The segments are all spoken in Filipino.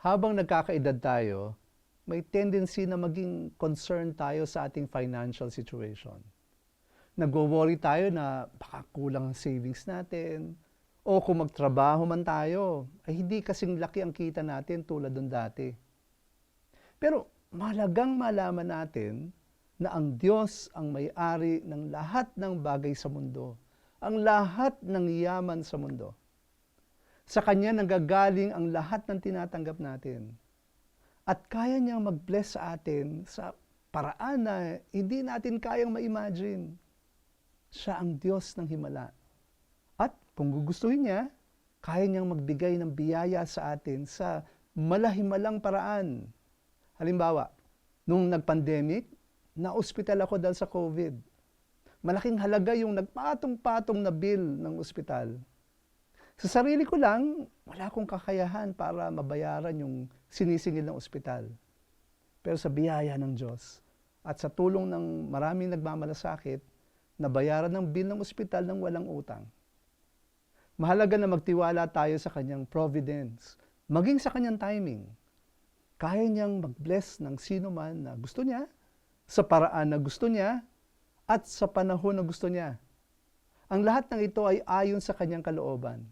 habang nagkakaedad tayo, may tendency na maging concerned tayo sa ating financial situation. Nagwo-worry tayo na baka kulang ang savings natin, o kung magtrabaho man tayo, ay hindi kasing laki ang kita natin tulad ng dati. Pero malagang malaman natin na ang Diyos ang may-ari ng lahat ng bagay sa mundo, ang lahat ng yaman sa mundo. Sa Kanya nanggagaling ang lahat ng tinatanggap natin. At kaya niyang mag-bless sa atin sa paraan na hindi natin kayang ma-imagine. Siya ang Diyos ng Himala. At kung gugustuhin niya, kaya niyang magbigay ng biyaya sa atin sa malahimalang paraan. Halimbawa, nung nag-pandemic, na-ospital ako dahil sa COVID. Malaking halaga yung nagpatong-patong na bill ng ospital. Sa sarili ko lang, wala akong kakayahan para mabayaran yung sinisingil ng ospital. Pero sa biyaya ng Diyos at sa tulong ng maraming nagmamalasakit, nabayaran ng bill ng ospital ng walang utang. Mahalaga na magtiwala tayo sa kanyang providence, maging sa kanyang timing. Kaya niyang mag-bless ng sino man na gusto niya, sa paraan na gusto niya, at sa panahon na gusto niya. Ang lahat ng ito ay ayon sa kanyang kalooban.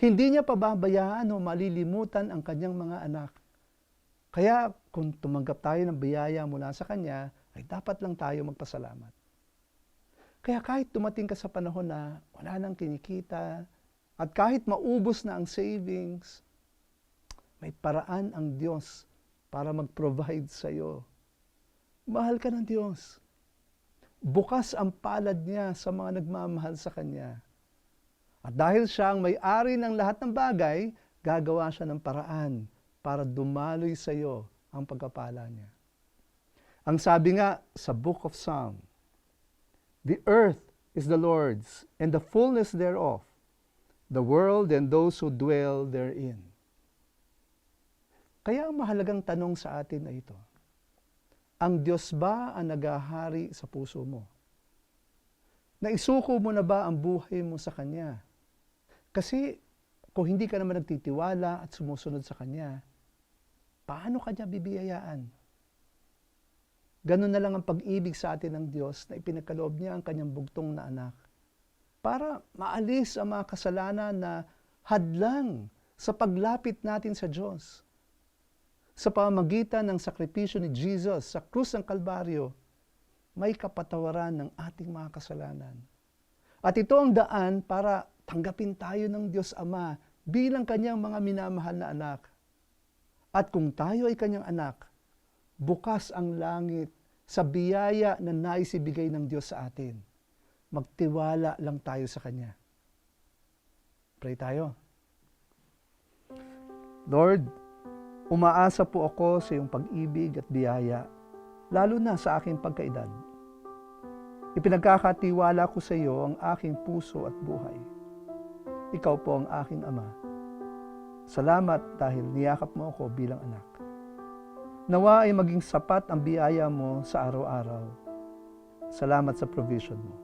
Hindi niya pababayaan o malilimutan ang kanyang mga anak. Kaya kung tumanggap tayo ng biyaya mula sa kanya, ay dapat lang tayo magpasalamat. Kaya kahit dumating ka sa panahon na wala nang kinikita, at kahit maubos na ang savings, may paraan ang Diyos para mag-provide sa iyo. Mahal ka ng Diyos. Bukas ang palad niya sa mga nagmamahal sa Kanya. At dahil siya ang may-ari ng lahat ng bagay, gagawa siya ng paraan para dumaloy sa iyo ang pagkapala niya. Ang sabi nga sa Book of Psalm, The earth is the Lord's, and the fullness thereof, the world and those who dwell therein. Kaya ang mahalagang tanong sa atin ay ito, ang Diyos ba ang nagahari sa puso mo? Naisuko mo na ba ang buhay mo sa Kanya? Kasi kung hindi ka naman nagtitiwala at sumusunod sa Kanya, paano Kanya bibiyayaan? Ganun na lang ang pag-ibig sa atin ng Diyos na ipinagkaloob niya ang kanyang bugtong na anak para maalis ang mga kasalanan na hadlang sa paglapit natin sa Diyos. Sa pamamagitan ng sakripisyo ni Jesus sa krus ng Kalbaryo, may kapatawaran ng ating mga kasalanan. At ito ang daan para tanggapin tayo ng Diyos Ama bilang kanyang mga minamahal na anak. At kung tayo ay kanyang anak, bukas ang langit sa biyaya na naisibigay ng Diyos sa atin. Magtiwala lang tayo sa Kanya. Pray tayo. Lord, umaasa po ako sa iyong pag-ibig at biyaya, lalo na sa aking pagkaedad. Ipinagkakatiwala ko sa iyo ang aking puso at buhay. Ikaw po ang aking Ama. Salamat dahil niyakap mo ako bilang anak. Nawa ay maging sapat ang biyaya mo sa araw-araw. Salamat sa provision mo.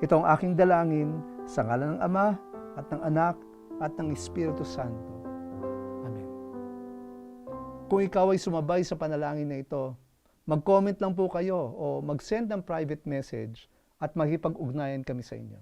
Ito ang aking dalangin sa ngalan ng Ama at ng Anak at ng Espiritu Santo. Amen. Kung ikaw ay sumabay sa panalangin na ito, mag-comment lang po kayo o mag-send ng private message at makipag-ugnayan kami sa inyo.